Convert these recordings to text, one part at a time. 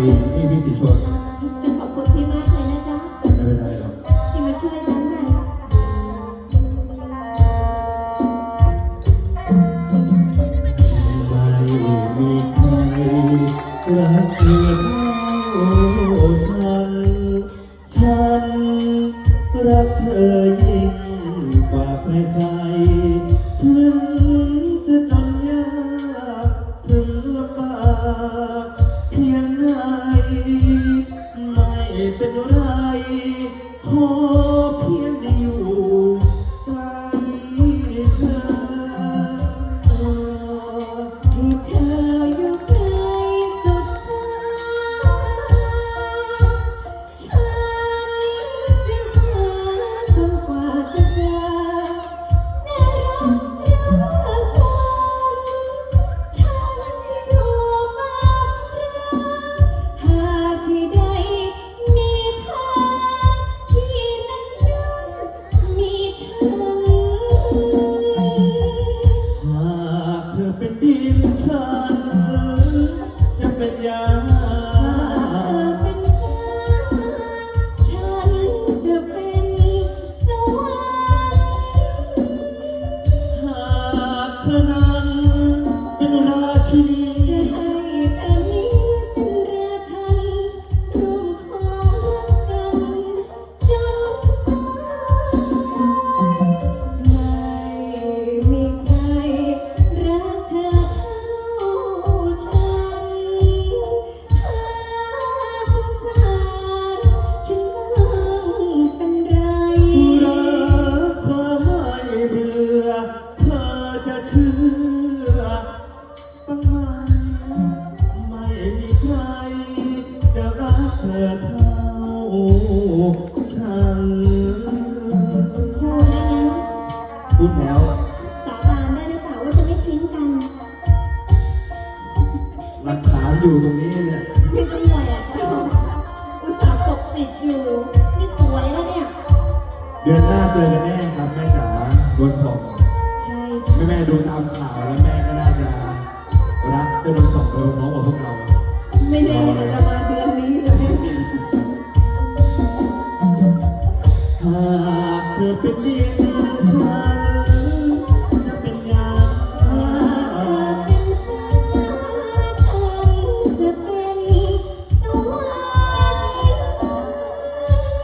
ปีนี่พี่ติดคนขอบคุณพี่มากเลยนะจ๊ะไม่เป็นไรหรอกที่มาช่วยฉันน่ะไม่มีใครรักเหอนเท่าฉัน ฉันรักเธอยิ่งกว่าใคร ขอเพียงได้อยู่ เธอเป็นดีหรือชาย อยู่ตรงนี้เนี่ยไม่ต้องแหวกแล้วอุตส่าห์ปกปิดอยู่นี่สวยแล้วเนี่ย เดือนหน้าเจอกันแน่ครับแม่จ๋าโดนของใช่แม่แม่ๆดูตามข่าวแล้วแม่ก็น่าจะรักจะโดนสองเออพร้อมกับพวกเราไม่แน่อาจจะมาเดือนนี้จะไม่ถึงหากเธอเป็นเดีย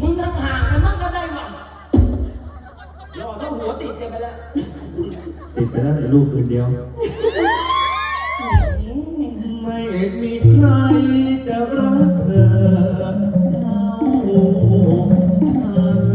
มึงทั้งห่างกันมั่งก็ได้หว่ะรอถ้าหัวติดไปแล้วติดไปแล้วแต่ลูกคนเดียว ไม่มีใครจะรักเธอเท่าฉัน